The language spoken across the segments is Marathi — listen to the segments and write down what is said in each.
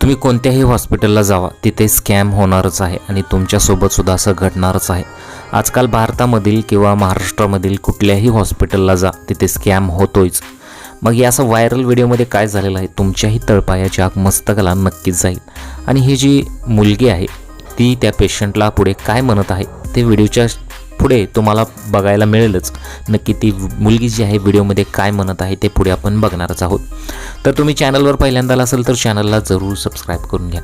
तुम्ही कोणत्याही हॉस्पिटलला जावा. तिथे स्कॅम होणारच आहे आणि तुमच्यासोबत सुद्धा असं घडणारच आहे. आजकाल भारतामधील किंवा महाराष्ट्रामधील कुठल्याही हॉस्पिटलला जा. तिथे स्कॅम होतोयच. मग या असं व्हायरल व्हिडिओमध्ये काय झालेलं आहे? तुमच्याही तळपायाच्या आग मस्तकाला नक्कीच जाईल. आणि ही जी मुलगी आहे ती त्या पेशंटला पुढे काय म्हणत आहे? ते व्हिडिओच्या पुढे तुम्हाला बघायला मिळेलच. नक्की ती मुलगी जी आहे व्हिडिओमध्ये काय म्हणत आहे ते पुढे आपण बघणारच आहोत. तर तुम्ही चॅनलवर पहिल्यांदा असेल तर चॅनलला जरूर सबस्क्राईब करून घ्या.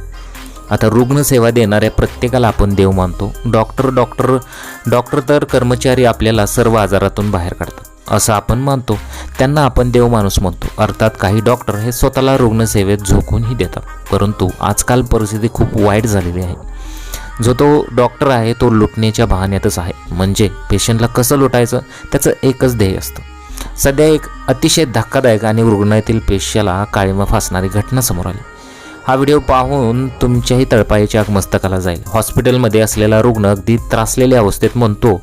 आता रुग्णसेवा देणाऱ्या प्रत्येकाला आपण देव मानतो. डॉक्टर डॉक्टर डॉक्टर तर कर्मचारी आपल्याला सर्व आजारातून बाहेर काढतात. असं आपण मानतो. त्यांना आपण देव माणूस म्हणतो. अर्थात काही डॉक्टर हे स्वतःला रुग्णसेवेत झोकूनही देतात. परंतु आजकाल परिस्थिती खूप वाईट झालेली आहे. जो तो डॉक्टर आहे तो लुटण्याच्या बहाण्यातच आहे. म्हणजे पेशंटला कसं लुटायचं? त्याचं एकच ध्येय असतं. सध्या एक अतिशय धक्कादायक आणि रुग्णालयातील पेशाला काळीमा फासणारी घटना समोर आली. हा व्हिडिओ पाहून तुमच्याही तळपायाच्या मस्तकाला जाईल. हॉस्पिटलमध्ये असलेला रुग्ण अगदी त्रासलेल्या अवस्थेत म्हणतो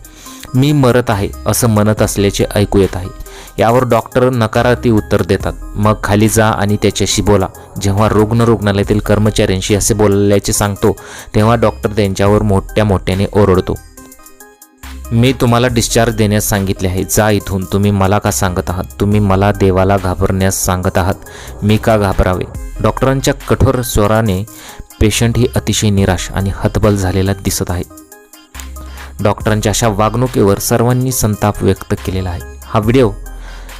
मी मरत आहे असं म्हणत असल्याचे ऐकू येत आहे. यावर डॉक्टर नकारार्थी उत्तर देतात. मग खाली जा आणि त्याच्याशी बोला. जेव्हा रुग्ण रुग्णालयातील कर्मचाऱ्यांशी असे बोलल्याचे सांगतो तेव्हा डॉक्टर त्यांच्यावर मोठ्या मोठ्याने ओरडतो. मी तुम्हाला डिस्चार्ज देण्यास सांगितले आहे. जा इथून. तुम्ही मला का सांगत आहात? तुम्ही मला देवाला घाबरण्यास सांगत आहात. मी का घाबरावे? डॉक्टरांच्या कठोर स्वराने पेशंट ही अतिशय निराश आणि हतबल झालेला दिसत आहे. डॉक्टरांच्या अशा वागणुकीवर सर्वांनी संताप व्यक्त केलेला आहे. हा व्हिडिओ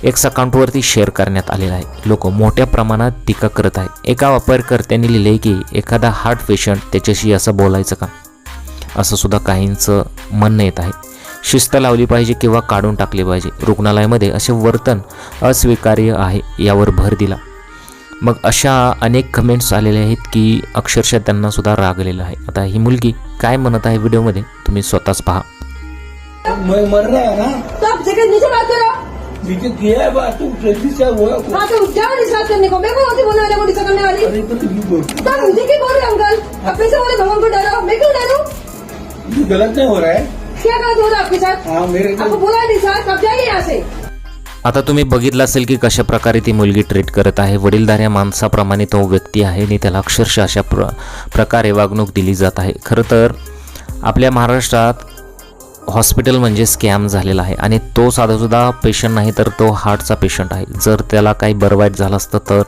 एक्स अकाउंटवरती शेअर करण्यात आलेला आहे. लोक मोठ्या प्रमाणात टीका करत आहे एका वापरकर्त्यांनी लिहिले की एखादा हार्ट पेशंट त्याच्याशी असं बोलायचं का? असं सुद्धा काहींचं म्हणणं येत आहे. शिस्त लावली पाहिजे किंवा काढून टाकली पाहिजे. रुग्णालयामध्ये असे वर्तन अस्वीकार्य आहे यावर भर दिला. मग अशा अनेक कमेंट्स आलेले आहेत की अक्षरशः त्यांना सुद्धा रागलेलं आहे. आता ही मुलगी काय म्हणत आहे व्हिडिओमध्ये तुम्ही स्वतःच पहा. मैं है नीचे किया है बात तुम जल्दी से हुआ हाँ तो जाओ डिस्चार्ज करने को मैं कौन होती बोलने वाले को डिस्चार्ज करने वाली. अरे तो तुम बोल तो आप मुझे क्यों बोल रहे हो. अंकल अपने से बोले भगवान को डरो मैं क्यों डरू? ये गलत नहीं हो रहा है क्या गलत हो रहा है आपके साथ? हाँ मेरे आपको बोला है जाइए यहाँ से. आता तुम्ही बघितलं असेल की कशा प्रकारे ती मुलगी ट्रीट करत आहे. वडीलधाऱ्या माणसाप्रमाणे तो व्यक्ती आहे आणि त्याला अक्षरशः अशा प्र प्रकारे वागणूक दिली जात आहे. खरं तर आपल्या महाराष्ट्रात हॉस्पिटल म्हणजे स्कॅम झालेला आहे आणि तो साधासुद्धा पेशंट नाही तर तो हार्टचा पेशंट आहे. जर त्याला काही बरं वाईट झालं असतं तर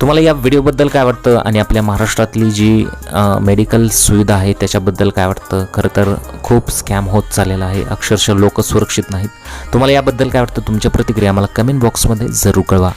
तुम्हाला या व्हिडिओबद्दल काय वाटतं? आणि आपल्या महाराष्ट्रातली जी मेडिकल सुविधा आहे त्याच्याबद्दल काय वाटतं? खरं तर खूप स्कॅम होत चाललेला आहे. अक्षरशः लोक सुरक्षित नाहीत. तुम्हाला याबद्दल काय वाटतं? तुमच्या प्रतिक्रिया मला कमेंट बॉक्समध्ये जरूर कळवा.